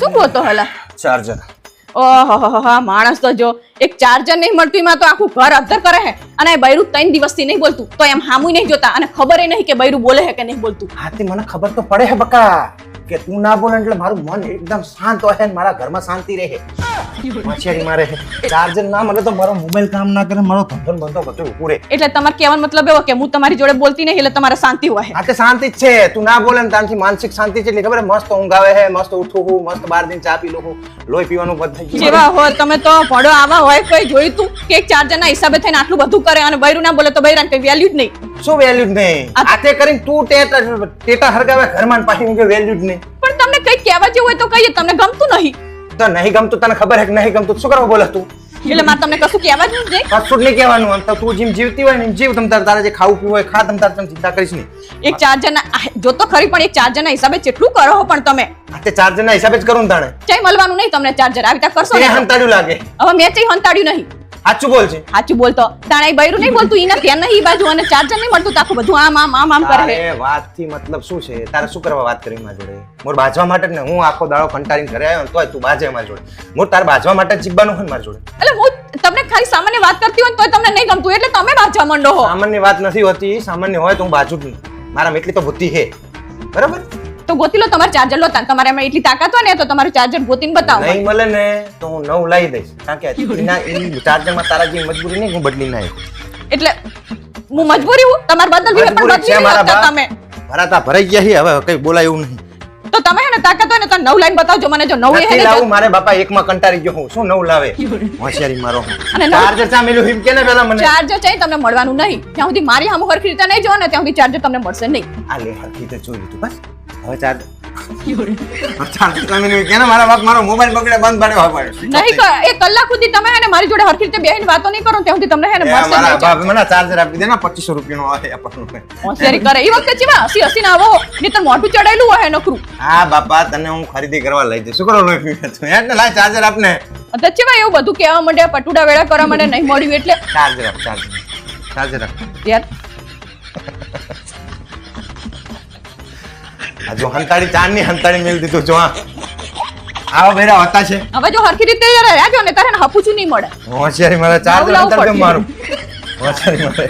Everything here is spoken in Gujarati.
શું બોલતો હલા ચાર્જર. ઓહો માણસ તો જો એક ચાર્જર નહીં મળતું એમાં તો આખું ઘર અધર કરે છે અને બૈરું ત્રણ દિવસથી નહીં બોલતું તો એમ હામુય નહીં જોતા અને ખબર નહીં કે બૈરું બોલે છે કે નહીં બોલતું. હાથી મને ખબર તો પડે હે બકા કે તું ના બોલે એટલે મારું મન એકદમ શાંત હોય ને મારા ઘરમાં શાંતિ રહે. મચ્છરી મારે ચાર્જર ના મળે તો મારો મોબાઈલ કામ ના કરે મારો ધંધો બંધો બધું ઉભું એટલે તમારે કહેવાનો મતલબ એવો કે હું તમારી જોડે બોલતી નહીં એટલે તમારે શાંતિ હોય. આ તે શાંતિ જ છે. તું ના બોલે ને ત્યાંથી માનસિક શાંતિ છે એટલે. ખબર મસ્ત ઊંઘ આવે છે મસ્ત ઉઠું હું મસ્ત બાર દિન ચા પી લઉં લોહી પીવાનું બંધ થઈ ગયું. જેવા હોય તમે તો આવા હોય કોઈ જોયું તું કે એક હિસાબે થઈને આટલું બધું કરે અને બૈરું ના બોલે તો બૈરાને કઈ વેલ્યુ જ નહીં? શું વેલ્યુ જ નહીં? આતે કરીને તું ટેટા હરગાવે ઘરમાં પાછી વેલ્યુ જ નહીં. પણ તમને કઈ કહેવા જેવું હોય તો કહીએ તમને ગમતું નહીં. તો નહીં ગમતું તને ખબર હે કે નહીં ગમતું? શું કરવા બોલે તું? એટલે મારે તમને કશું કહેવા જ નહીં. કશું જ નહીં કહેવાનું? આમ તો તું જેમ જીવતી હોય ને જીવ તમ તારે તારે જે ખાવું પીવું હોય ખા તમ તાર તમે ચિંતા કરીશ નહીં. એક ચાર્જરના જો તો ખરી પણ એક ચાર્જરના હિસાબે કેટલું કરો પણ તમે. આ તે ચાર જણા હિસાબે જ કરું તાણે. ચાઈ મળવાનું નહીં તમને ચાર્જર આવી રીતે કરશો ને? હંતાડ્યું લાગે. હવે મેં ચાઈ હંતાડ્યું નહીં. સાચું બોલ છે. સાચું બોલતો તાણે એ બૈરું નહીં બોલતું એના ધ્યાન નહીં બાજુ અને ચાર્જર નહીં મળતું તો આખું બધું આમ આમ આમ આમ કરે. અરે વાતથી મતલબ શું છે? તારે શું કરવા વાત કરી મારી જોડે? મોર બાજવા માટે જ ને હું આખો દાડો કંટાળીને ઘરે આવ્યો ને તોય તું બાજે મારી જોડે. મોર તારે બાજવા માટે જ જીવવાનું હોય મારી જોડે. એટલે હું તમને ખાલી સામાન્ય વાત કરતી હોય ને તોય તમને નહીં ગમતું એટલે તમે બાજવા માંડો હો. સામાન્ય વાત નથી હોતી સામાન્ય હોય તો હું બાજુ જ નહીં. મારા એટલી તો બુદ્ધિ છે. બરાબર? તો ગોતી લો તમારે ચાર્જર લો. તમારે એમાં એટલી તાકાત હોય ને તો તમારું ચાર્જર ગોતીને બતાવો નહીં મળે ને તો હું નવ લાવી દઈશ. કારણ કે એના એ ચાર્જરમાં તારા જેવી મજબૂરી નહીં હું બદલી ના એટલે હું મજબૂરી હું? તમારે બદલવી પણ બદલી નહીં તમે. ભરાતા ભરાઈ ગયા છે હવે કઈ બોલાય એવું નહીં. તો તમે હે ને તાકાત હોય ને તો નવ લાઈન બતાવજો મને જો નવ હે લાવું મારે બાપા એકમાં કંટાળી ગયો હું. શું નવ લાવે? હોશિયારી મારો. અને ચાર્જર ચા મેલું? હિમ કે ને પેલા મને? ચાર્જર ચાહી તમને મળવાનું નહીં. ત્યાં સુધી મારી સામે હરખી રીતે નહીં જો ને ત્યાં સુધી ચાર્જર તમને મળશે નહીં. આ લે હરખી રીતે જોઈ લીધું. બસ. હવે ચાર્જર ને મારા બાપ મારો મોબાઈલ બગડે બંધ પડ્યો હવે નહીં ક- એક કલાક સુધી તમે હે ને મારી જોડે હરખી રીતે બેહીને વાતો નહીં કરો ને ત્યાં સુધી તમને હે ને મળશે મારા બાપ મને ચાર્જર આપી દે ને પચીસો રૂપિયાનો આવે આપણને હોશિયારી કરે. એ વખતે ચીવા હસી હસીને આવો તો મોઢું ચડાયેલું હોય નકરું. હા બાપા તને હું ખરીદી કરવા લઈ જઈશ. શું કરો પીવે તું ને લાય ચાર્જર આપને. ચીવા એવું બધું કહેવા માંડ્યા પટુડા વેળા કરવા મને નહીં મળ્યું એટલે. ચાર્જર આપ ચાર્જર ચાર્જર આપ. યાર. જો હંતાડી ચારની હંતાડી મેળ દીધું જો આવા બેરા હતા છે. હવે જો હરખી રીતે રહેજો ને તારે ને હપુચું નહીં મળે. હોશિયારી મારે ચાર હંતાડી મારું? હોશિયારી મારે.